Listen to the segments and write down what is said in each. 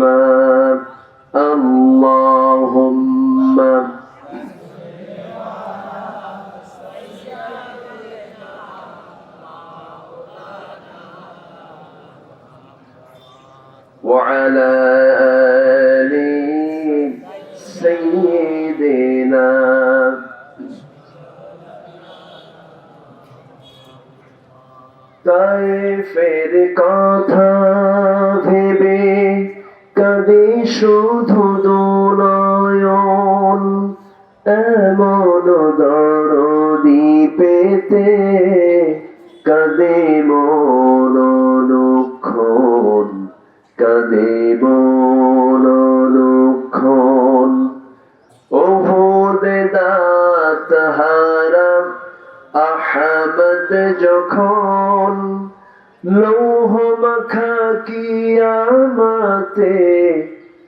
تسليما اللهم মন লক্ষণ। ওহদে দাঁত হারা আহমদ যখন, লৌহ মাখা কিয়ামাতে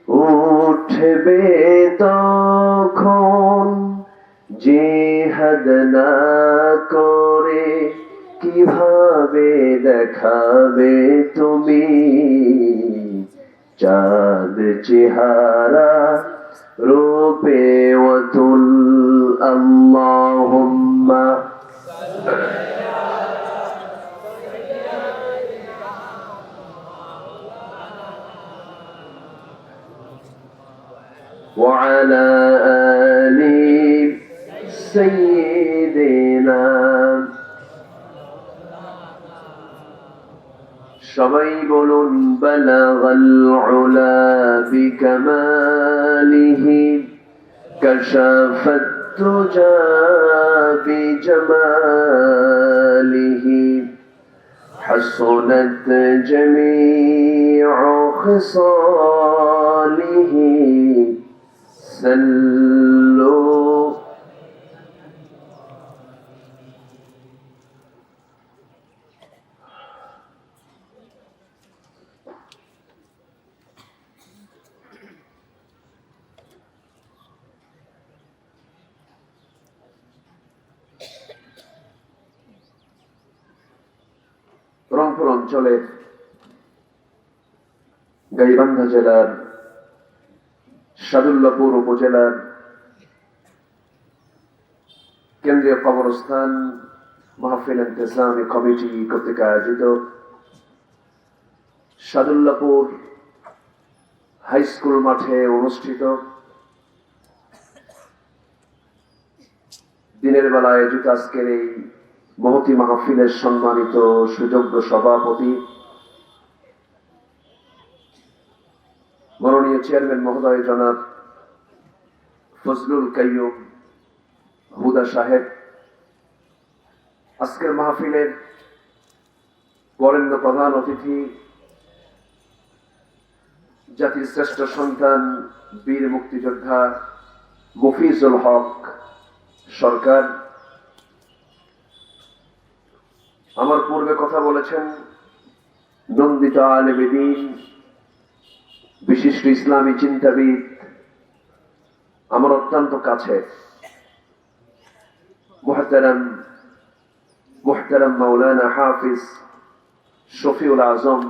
উঠবে তখন? জিহাদ না করে কীভাবে দেখাবে তুমি? চাঁদ চেহারা রূপে ওয়াতুল আল্লাহুম্মা وعلى آل سيدنا সবাই বলুন বালাগাল উলা বিকামালিহি কাশাফাত তুজা বিজামালিহি حسنت جميع خصاله سلوا রংপুর অঞ্চলের গাইবান্ধা জেলার, সাদুল্লাপুর উপজেলার কেন্দ্রীয় কবরস্থান মাহফিল ইন্তেজামি কমিটি কর্তৃক আয়োজিত সাদুল্লাপুর হাই স্কুল মাঠে অনুষ্ঠিত দিনের বেলা আয়োজিত আজকের এই মহতি মাহফিলের সম্মানিত সুযোগ্য সভাপতি, মাননীয় চেয়ারম্যান মহোদয় জনাব ফজলুল কাইয়ুম হুদা সাহেব, আজকের মাহফিলের বরেণ্য প্রধান অতিথি, জাতির শ্রেষ্ঠ সন্তান, বীর মুক্তিযোদ্ধা মুফিজুল হক সরকার আমার পূর্বে কথা বলেছেন, নন্দিত আলবেদিন বিশিষ্ট ইসলামী চিন্তাবিদ, আমার অত্যন্ত কাছে, মহাতারাম মহাতারাম মাওলানা হাফিজ শফিউল আজম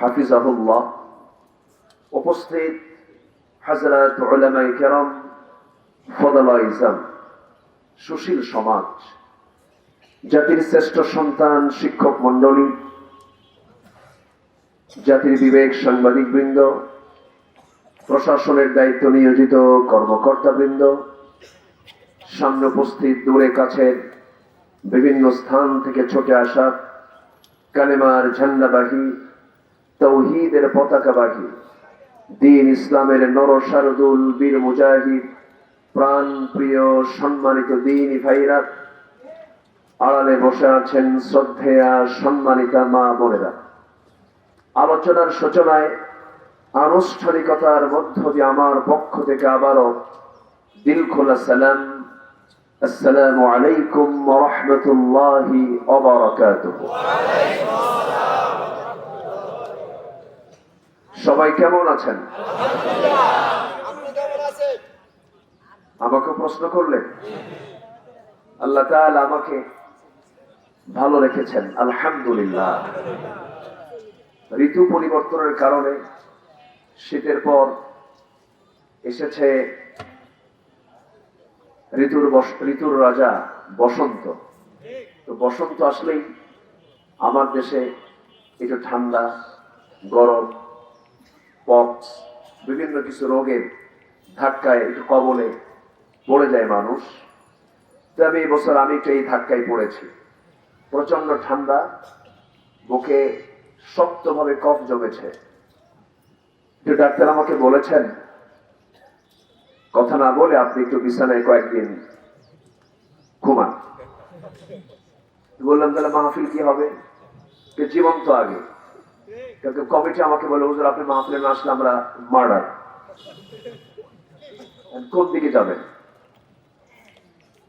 হাফিজ আহুল্লাহ উপস্থিত হাজরাত ওলামাই কেরম ফদলা ইসলাম সুশীল সমাজ। জাতির শ্রেষ্ঠ সন্তান শিক্ষক মন্ডলী জাতির বিবেক সাংবাদিক বৃন্দ প্রশাসনের দায়িত্ব নিয়োজিত কর্মকর্তা বৃন্দ সামনে উপস্থিত দূরে কাছের বিভিন্ন স্থান থেকে ছুটে আসা কালেমার ঝান্ডাবাহী, তৌহিদের পতাকাবাহী, দিন ইসলামের নর শারদুল বীর মুজাহিদ প্রাণ প্রিয় সম্মানিত দিন ভাইরা আড়ালে বসে আছেন শ্রদ্ধেয়া সম্মানিতা মা বোনেরা। আলোচনার সূচনায় আনুষ্ঠানিকতার মধ্য দিয়ে আমার পক্ষ থেকে আবারও দিল খোলা সালাম। আসসালামু আলাইকুম রহমতুল্লাহি সবাই কেমন আছেন? আমাকে প্রশ্ন করলেন। আল্লাহ আমাকে ভালো রেখেছেন, আলহামদুলিল্লাহ। ঋতু পরিবর্তনের কারণে শীতের পর এসেছে ঋতুর ঋতুর রাজা বসন্ত। তো বসন্ত আসলেই আমার দেশে একটু ঠান্ডা, গরম পক্স বিভিন্ন কিছু রোগের ধাক্কায় একটু কবলে পড়ে যায় মানুষ। তবে এই বছর আমি একটু এই ধাক্কায় পড়েছি। প্রচণ্ড ঠান্ডা, বুকে শক্তভাবে কফ জমেছে। একটু ডাক্তার আমাকে বলেছেন, কথা না বলে আপনি একটু বিছানায় কয়েকদিন ঘুমান। বললাম, তাহলে মাহফিল কি হবে? কে জীবন্ত আগে। কমিটি আমাকে বলে, হুজুর, আপনি মাহফিলে না আসলে আমরা মার্ডার। কোন দিকে যাবেন?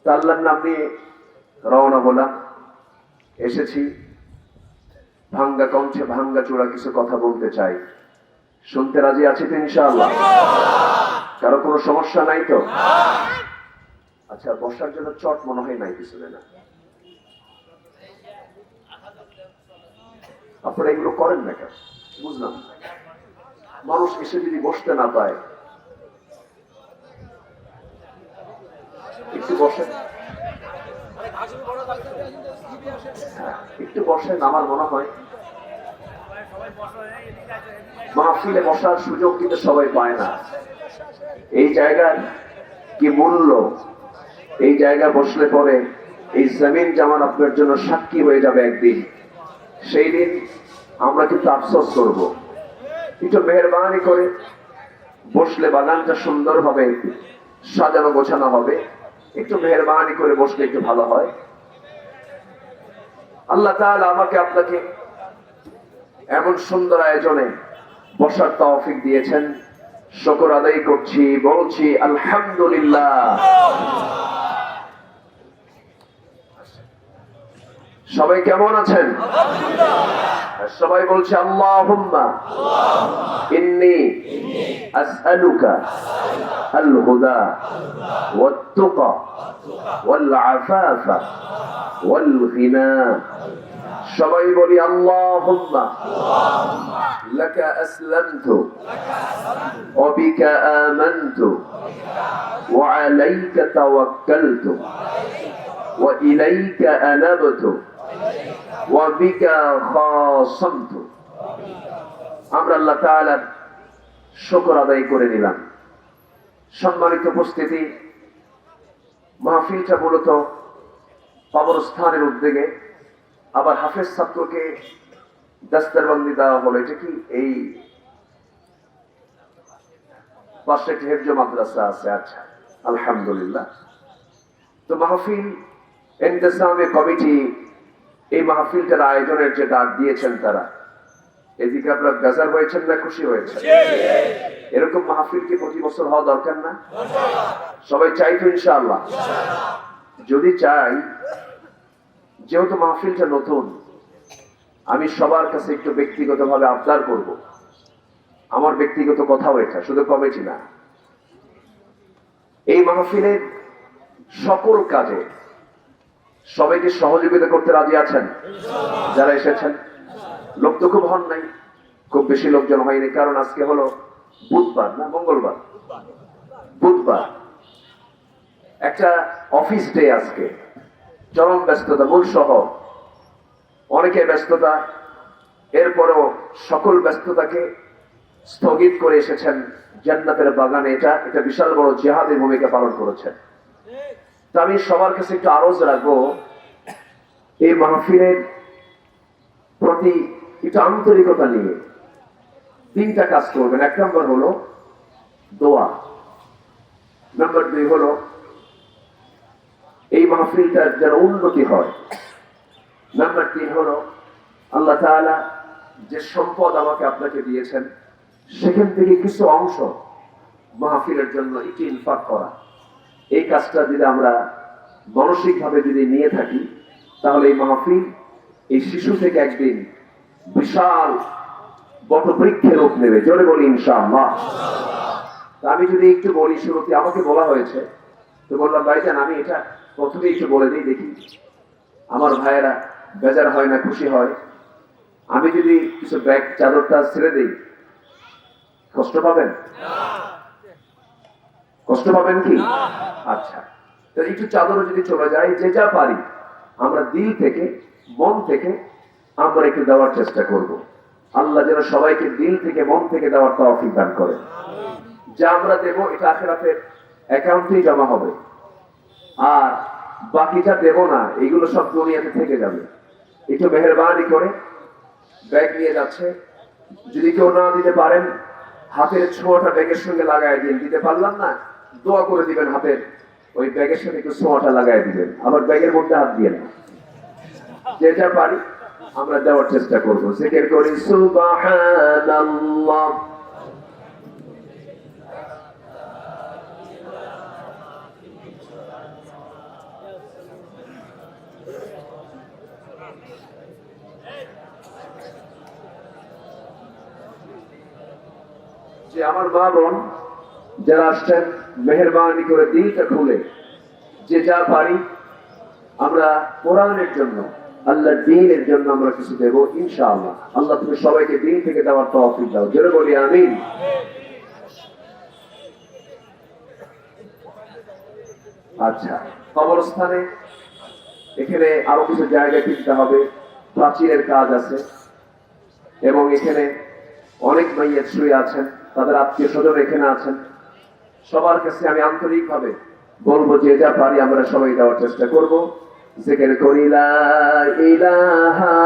আল্লাহর নাম নিয়ে রওনা হলাম। এসেছি। ভাঙ্গা কণ্ঠে ভাঙ্গা চূড়া কিছু কথা বলতে চাই। শুনতে রাজি আছি তো ইনশাআল্লাহ? কারও কোনো সমস্যা নাই তো? আচ্ছা বর্ষার জন্য চট মনে হয় নাই কিছু না। আপনারা এগুলো করেন না কেন? বুঝলাম। মানুষ এসে যদি বসতে না পায়, একটু বসেন। একটু বসেন আমার মনে হয়। মাহফিলে বসার সুযোগ কিন্তু সবাই পায় না। এই জায়গার কি মূল্য? এই জায়গায় বসলে পরে এই জমিন যেমন আপনার জন্য সাক্ষী হয়ে যাবে একদিন, সেই দিন আমরা কিন্তু আফসোস করব। একটু মেহরবানি করে বসলে বাগানটা সুন্দর হবে, সাজানো গোছানো হবে। একটু মেহরবানি করে বসলে একটু ভালো হয়। আল্লাহ তাআলা আমাকে আপনাকে এমন সুন্দর আয়োজনে বসার তৌফিক দিয়েছেন। শকর আদায় করছি বলছি আলহামদুলিল্লাহ। সবাই কেমন আছেন? সবাই বলছে আল্লাহুম্মা। ইন্নি। আসআলুকা। আল হুদা ওয়াত-তুকা ওয়াল আফাফা ওয়াল গিনা সবাই বলি আল্লাহুম্মা লাকা আসলামতু وبك آمنت وعليك توكلت وإليك أنبت وبك خاصمت আমরা আল্লাহ তাআলার শুকর আদায় করে নিলাম সম্মানিত উপস্থিতি, মাহফিলটা মূলত কবরস্থানের উদ্যোগে। আবার হাফেজ ছাত্রকে দাস্তারবন্দি দেওয়া হলো। এটা কি এই পাশে একটি হেফজ মাদ্রাসা আছে? আচ্ছা আলহামদুলিল্লাহ। তো মাহফিল, এন্তেসামে কমিটি এই মাহফিলটার আয়োজনের যে ডাক দিয়েছেন তারা এদিকে আপনার বেজার হয়েছেন না খুশি হয়েছেন? এরকম মাহফিল কি প্রতি বছর হওয়া দরকার না? সবাই চাই তো ইনশাআল্লাহ। যদি চাই যেহেতু মাহফিলটা নতুন আমি সবার কাছে একটু ব্যক্তিগতভাবে আবদার করব। আমার ব্যক্তিগত কথাও এটা শুধু কমিটি না। এই মাহফিলের সকল কাজে সবাইকে সহযোগিতা করতে রাজি আছেন? যারা এসেছেন? লোক তো খুব হন নাই। খুব বেশি লোকজন হয়নি, কারণ আজকে হলো বুধবার না মঙ্গলবার? বুধবার। একটা অফিস ডে আজকে, চরম ব্যস্ততা, মূল শহর। অনেকে ব্যস্ততা, এরপরেও সকল ব্যস্ততাকে স্থগিত করে এসেছেন জান্নাতের বাগানে। এটা এটা বিশাল বড় জেহাদের ভূমিকা পালন করেছেন। তা আমি সবার কাছে একটু আরজ রাখব, এই মাহফিলের প্রতি একটু আন্তরিকতা নিয়ে। তিনটা কাজ করবেন। এক নম্বর হলো দোয়া। নাম্বার দুই হলো এই মাহফিলটার যেন উন্নতি হয়। নাম্বার তিন হলো আল্লাহ তাআলা যে সম্পদ আমাকে আপনাকে দিয়েছেন, সেখান থেকে কিছু অংশ মাহফিলের জন্য এটি ইনফাক করা। এই কাজটা যদি আমরা মানসিকভাবে যদি নিয়ে থাকি, তাহলে এই মাহফিল এই শিশু থেকে একদিন বিশাল বটবৃক্ষের রূপ নেবে। জোরে বলি ইনশাআল্লাহ। আমি যদি একটু বলি শুরুতে আমাকে বলা হয়েছে। তো বললাম, ভাইজান, আমি এটা প্রথমে একটু বলে দিই, দেখি। আমার ভাইয়েরা বেজার হয় না, খুশি হয়। আমি যদি কিছু ব্যাগ, চাদরটা ছেড়ে দিই, কষ্ট পাবেন? কষ্ট পাবেন কি? আচ্ছা তো একটু চাদর যদি চলে যায়, যে যা পারি, আমরা দিল থেকে, মন থেকে আমরা একটু দেওয়ার চেষ্টা করব। আল্লাহ যেন সবাইকে দিল থেকে, মন থেকে দেওয়ার তৌফিক দান করে। যা আমরা দেব, এটা আখেরাতের অ্যাকাউন্টেই জমা হবে। আর বাকিটা দেব না, এগুলো সব দুনিয়াতে থেকে যাবে। একটু মেহরবানি করে ব্যাগ নিয়ে যাচ্ছে। যদি কেউ না দিতে পারেন, হাতের ছোঁয়াটা ব্যাগের সঙ্গে লাগাই দিন। দিতে পারলাম না, দোয়া করে দিবেন হাতের। ওই ব্যাগের সঙ্গে একটু ছোঁয়াটা লাগাই দিবেন। আবার ব্যাগের মধ্যে হাত দিয়ে না যেটা পারি আমরা দেওয়ার চেষ্টা করব। জিকির করি যে আমার মা বোন যারা আসছেন, মেহরবানি করে দিলটা খুলে, যে যা পারি আমরা কোরআনের জন্য আল্লাহ দিনের জন্য আমরা কিছু দেব, ইনশাআল্লাহ। আল্লাহ তুমি সবাইকে দিন থেকে দেওয়ার তৌফিক দাও। জোরে বলি, আমিন। আচ্ছা কবরস্থানে এখানে আরও কিছু জায়গা কিনতে হবে। প্রাচীরের কাজ আছে। এবং এখানে অনেক মাইয়ের শুয়ে আছেন, তাদের আত্মীয় স্বজন এখানে আছেন। সবার কাছে আমি আন্তরিকভাবে বলব, যে যা পারি আমরা সবাই দেওয়ার চেষ্টা করব। জিকির করিলা ইলাহা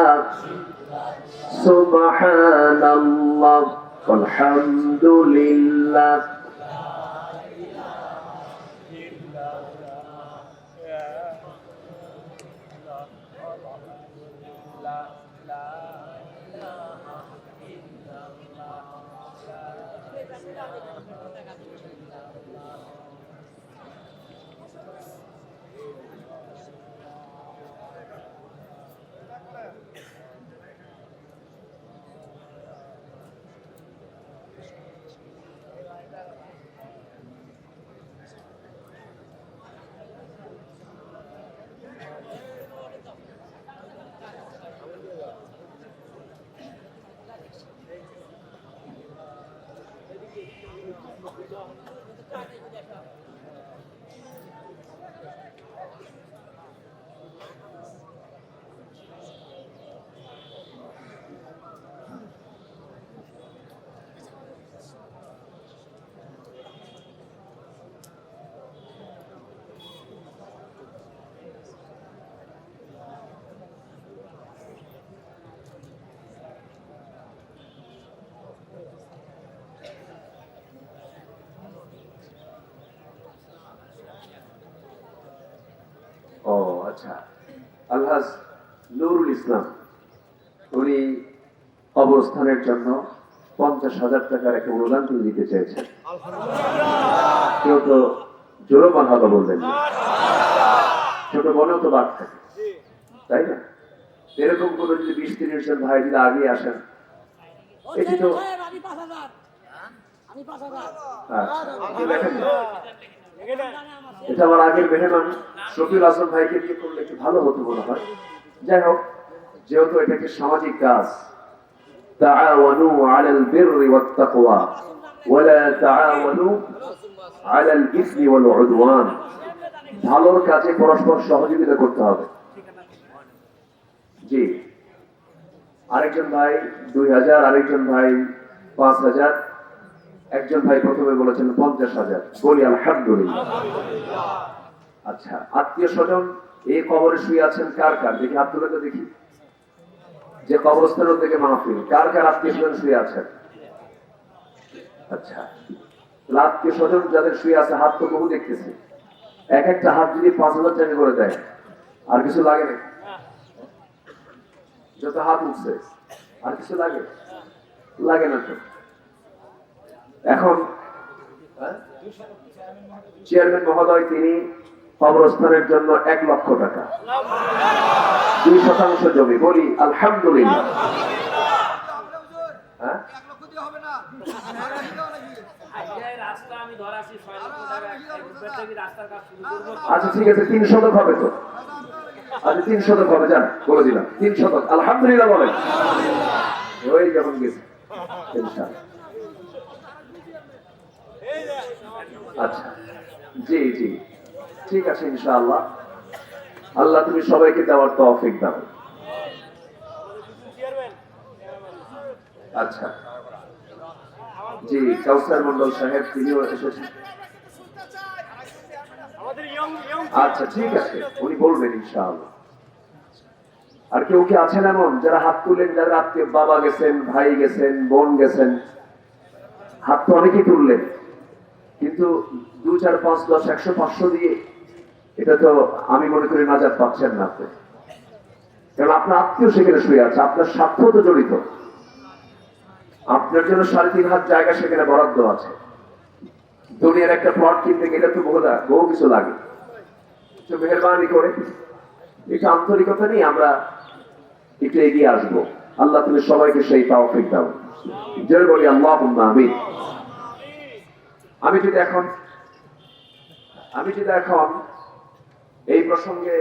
সুবহানাল্লাহ আলহামদুলিল্লাহ ও আচ্ছা আলহাজ নুরুল ইসলাম উনি অবস্থানের জন্য পঞ্চাশ হাজার টাকার একটা অনুদান তিনি দিতে চেয়েছেন। কেউ তো জোরো মানহাবা বলবেন না। ছোট বনেও তো বাদ থাকে তাই না? এরকম করে যদি বিশ তিরিশ জন ভাই যদি আগে আসেন এটি তো আচ্ছা, দেখেন। এটা আমার আগের মেহমান শফিউল আসলাম ভাইকে দিয়ে করলে একটু ভালো হতো মনে হয়। যাই হোক, যেহেতু এটা একটি সামাজিক কাজ বিররি ওয়াত তাকওয়া ওয়ালা তাআওয়ানু আলাল ইসমি ওয়াল উদওয়ান। ভালোর কাজে পরস্পর সহযোগিতা করতে হবে। জি। আরেকজন ভাই, দুই হাজার, আরেকজন ভাই, পাঁচ হাজার। একজন ভাই প্রথমে বলেছেন পঞ্চাশ হাজার। বলি আলহামদুলিল্লাহ। আচ্ছা আত্মীয় স্বজন এই কবরে শুয়ে আছেন কার কার? দেখি হাত তুলে দেখি। যে কবরস্থানের থেকে মাহফিল কার কার আত্মীয় স্বজন শুয়ে আছেন আচ্ছা আত্মীয় স্বজন যাদের শুয়ে আছে হাত তো বহু দেখতেছি। এক একটা হাত যদি পাঁচ হাজার টাকা করে দেয় আর কিছু লাগে না যত হাত উঠছে আর কিছু লাগে? লাগে না তো? এখন? চেয়ারম্যান মহোদয়, তিনি কবরস্থানের জন্য এক লক্ষ টাকা। দুই শতাংশ জমি। বলি, আলহামদুলিল্লাহ। হ্যাঁ? আচ্ছা ঠিক আছে, তিন শতক হবে তো। আচ্ছা তিন শতক হবে, যান, বলে দিলাম। তিন শতক। আলহামদুলিল্লাহ বলেন। ওই যখন গেছে। আচ্ছা। জি জি। ঠিক আছে, ইনশাআল্লাহ। আল্লাহ তুমি সবাইকে দেওয়ার তৌফিক দাও। আচ্ছা। জি, কাউসার মন্ডল সাহেব, তিনিও এসেছেন। আচ্ছা ঠিক আছে। উনি বলবেন, ইনশাআল্লাহ। আর কেউ কি আছেন এমন? যারা হাত তুলেন, যারা আত্মীয় বাবা গেছেন, ভাই গেছেন, বোন গেছেন, হাত তো অনেকেই তুললেন। কিন্তু দু চার পাঁচ দশ একশো পাঁচশো দিয়ে এটা তো আমি মনে করি নাজাত পাচ্ছেন না আপনি। কারণ আপনার আত্মীয় সেখানে শুয়ে আছে, আপনার স্বার্থ তো জড়িত। আপনার জন্য সাড়ে তিন হাত জায়গা সেখানে বরাদ্দ আছে। দুনিয়ার একটা প্লট কিনতে গেলে তো বহু বহু কিছু লাগে। তো মেহরবানি করে। একটু আন্তরিকতা নিয়ে আমরা একটু এগিয়ে আসব। আল্লাহ তুমি সবাইকে সেই তাওফিক দাও। জয় বলি আল্লাহ আমিন। আমি যদি এখন, আমি যদি এখন এই প্রসঙ্গে,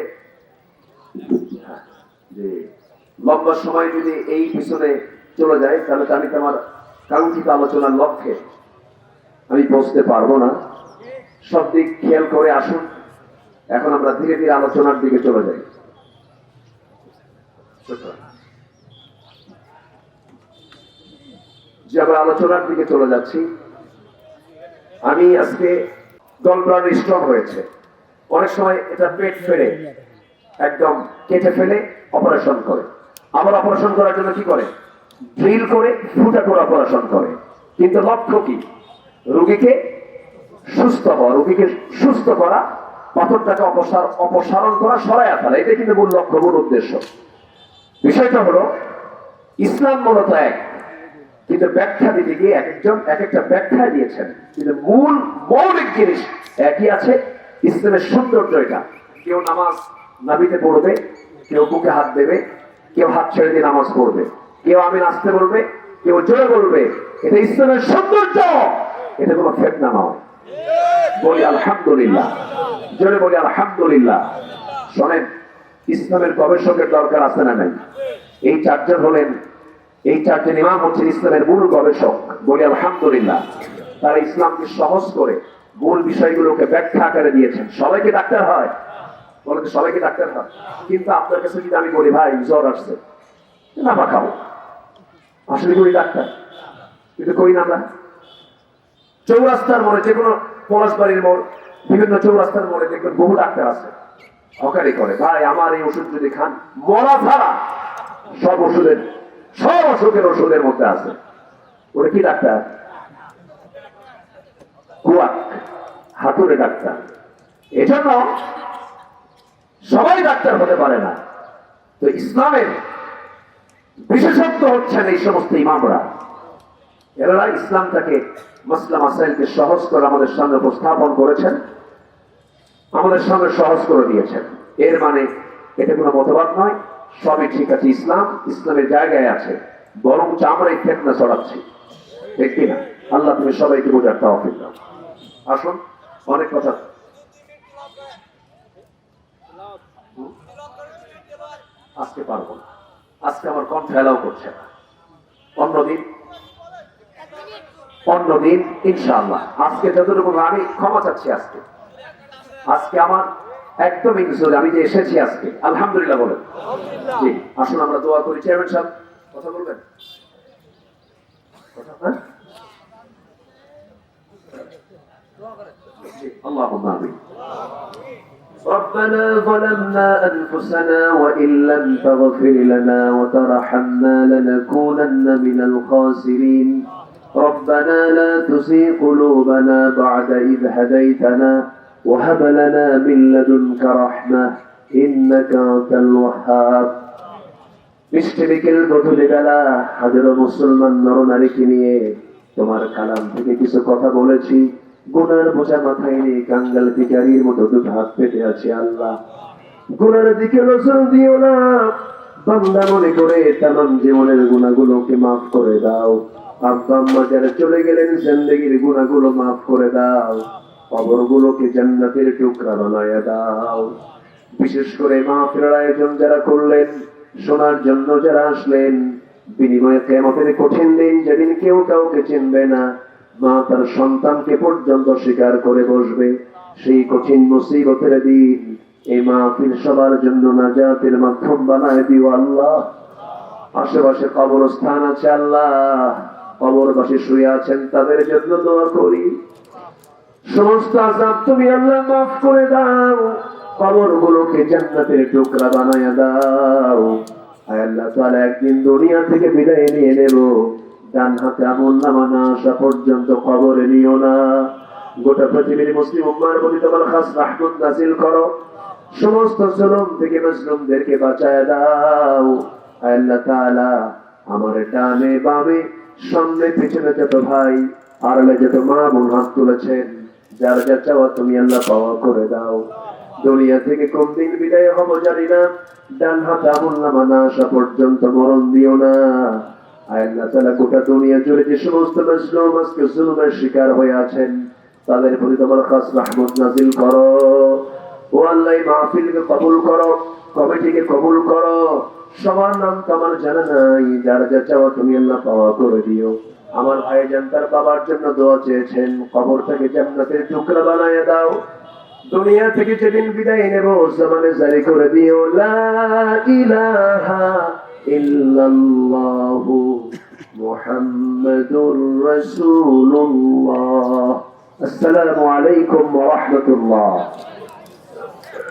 যে লম্বা সময় যদি এই পিছনে চলে যায়, তাহলে আমি তো আমার কাঙ্ক্ষিত আলোচনার লক্ষ্যে, আমি পৌঁছতে পারব না। সব দিক খেয়াল করে আসুন, এখন আমরা ধীরে ধীরে আলোচনার দিকে চলে যাই। যে আমরা আলোচনার দিকে চলে যাচ্ছি আমি আজকে গলব্লাডার স্ট্রং হয়েছে। অনেক সময় এটা পেট ফেলে, একদম কেটে ফেলে অপারেশন করে। আবার অপারেশন করার জন্য কি করে? ড্রিল করে, ফুটা করে অপারেশন করে। কিন্তু লক্ষ্য কি? রোগীকে সুস্থ হওয়া, রুগীকে সুস্থ করা, পাথরটাকে অপসার, অপসারণ করা, সরাইয়া ফেলা এটা কিন্তু মূল লক্ষ্য, মূল উদ্দেশ্য। বিষয়টা হলো, ইসলাম মূলত এক। কিন্তু ব্যাখ্যা দিতে গিয়ে এক একজন, এক একটা ব্যাখ্যা দিয়েছেন। কিন্তু মূল মৌলিক জিনিস একই আছে, ইসলামের সৌন্দর্য এটা। কেউ নামাজ নাবিতে পড়বে, কেউ বুকে হাত দেবে, কেউ হাত ছেড়ে দিয়ে নামাজ পড়বে, কেউ আমি নাচতে বলবে, কেউ জোরে বলবে। এটা ইসলামের সৌন্দর্য, এটা কোনো ফেতনা নয়। বলি আলহামদুলিল্লাহ, জোরে বলি আলহামদুলিল্লাহ। শোনেন, ইসলামের গবেষকের দরকার আছে না নাই? এই চারজন হলেন এই চারজন ইমাম হচ্ছেন ইসলামের মূল গবেষক, বলি আলহামদুলিল্লাহ, তারা ইসলামকে সহজ করে মূল বিষয়গুলোকে ব্যাখ্যা আকারে দিয়েছেন। সবাইকে ডাক্তার হয়। বলে তো সবাইকে ডাক্তার হয়। কিন্তু আপনার কাছে যদি আমি বলি, ভাই, জ্বর আসছে। না বা খাব। আসলে করি ডাক্তার? কিন্তু করি না আমরা? চৌরাস্তার মোড়ে, যে কোনো পলাশবাড়ির মোড়, বিভিন্ন চৌরাস্তার মোড়ে দেখবেন বহু ডাক্তার আছে। হকারি করে, ভাই, আমার এই ওষুধ যদি খান, মরা ছাড়া সব ওষুধের সব অসুখের ওষুধের মধ্যে আছে। ওটা কি ডাক্তার? কুয়াক। হাতুড়ে ডাক্তার। এজন্য সবাই ডাক্তার হতে পারে না। তো ইসলামের বিশেষত্ব হচ্ছেন এই সমস্ত ইমামরা। এরা ইসলামটাকে মাসলা মাসাইলকে সহজ করে আমাদের সামনে উপস্থাপন করেছেন, আমাদের সামনে সহজ করে দিয়েছেন। এর মানে এটা কোনো মতবাদ নয়। সবই ঠিক আছে। ইসলাম ইসলামের জায়গায় আছে। বরং আমরা এই ফেতনা ছড়াচ্ছি। ঠিক কিনা? আল্লাহ তুমি সবাইকে বোঝার তাওফিক দাও। আসুন, অনেক কথা। আজকে পারব না। আজকে আমার কণ্ঠ এলাও করছে না। অন্যদিন অন্যদিন ইনশাআল্লাহ। আজকে যতটুকু আমি ক্ষমা চাচ্ছি আজকে। আজকে আমার একদম ইনজুর আমি যে এসেছি আজকে, আলহামদুলিল্লাহ বলেন। জি আসুন আমরা দোয়া করি চেয়ারম্যান সাহেব কথা বলবেন কথা, হ্যাঁ? জি, اللهم آمين ربنا ظلمنا أنفسنا وإن لم تغفر لنا وترحمنا لنكونن من الخاسرين ربنا لا تزغ قلوبنا بعد إذ هديتنا وهب لنا من لدنك رحمة إنك أنت الوهاب মিষ্টি বিকেল গধূলি বেলা হাজারো মুসলমান নরনারীকে নিয়ে তোমার কালাম থেকে কিছু কথা বলেছি। গুনার বোঝা মাথায় নিয়ে কাঙ্গাল ভিকারির মতো দুধ হাত পেতে আছে আল্লাহ। গুনার দিকে নজর দিও না। বান্দা মনে করে তামাম জীবনের গুণাগুলোকে মাফ করে দাও। আব্বা আম্মা যারা চলে গেলেন, জিন্দগির গুণাগুলো মাফ করে দাও। কবরগুলোকে জান্নাতের টুকরা বানায় দাও। বিশেষ করে মাহফিলের আয়োজন যারা করলেন শোনার জন্য যারা আসলেন, বিনিময়ে কেমতের কঠিন দিন যেদিন কেউ কাউকে চিনবে না, মা তার সন্তানকে পর্যন্ত স্বীকার করে বসবে। সেই কঠিন মুসিবতের দিন এই মাহফিল সবার জন্য নাজাতের মাধ্যম বানায় দিও আল্লাহ। আশেপাশে কবরস্থান আছে আল্লাহ। কবরবাসী শুয়ে আছেন, তাদের জন্য দোয়া করি। সমস্ত আজাব তুমি আল্লাহ মাফ করে দাও। কবর গুলোকে জান্নাতের টুকরা বানায় দাও। আল্লাহ তাহলে একদিন দুনিয়া থেকে বিদায় নিয়ে নেব। ডান হাতে আমল নামা না আসা পর্যন্ত খবরে নিও না। গোটা পৃথিবীর মুসলিম উম্মার প্রতি তোমার খাস রাহমত নাসিল করো। সমস্ত জুলুম থেকে মুসলিমদেরকে বাঁচায় দাও। আল্লাহ তাআলা, আমার ডানে বামে, সামনে, পিছনে যত ভাই, আড়ালে যত মা বোন হাত তুলেছেন, যার যা চাওয়া তুমি আল্লাহ পাওয়া করে দাও। দুনিয়া থেকে কোন দিন বিদায় হব জানি না। ডান হাতে আমল না আসা পর্যন্ত মরণ দিও না। তাআলা গোটা দুনিয়া জুড়ে যে সমস্ত আজকে জুলুমের শিকার হয়ে আছেন, তাদের প্রতি তোমার খাস নাজিল করো। ও আল্লাহ মাহফিলকে কবুল করো, কমিটিকে কবুল করো। সবার নাম তো আমার জানা নাই, যার যা চাওয়া তুমি আল্লাহ পাওয়া করে দিও। আমার ভাইজান তার বাবার জন্য দোয়া চেয়েছেন কবর থেকে জান্নাতের টুকরা বানায় দাও। দুনিয়া থেকে যেদিন বিদায় নেব জমানে জারি করে দিও লা আসসালামু আলাইকুম ওয়া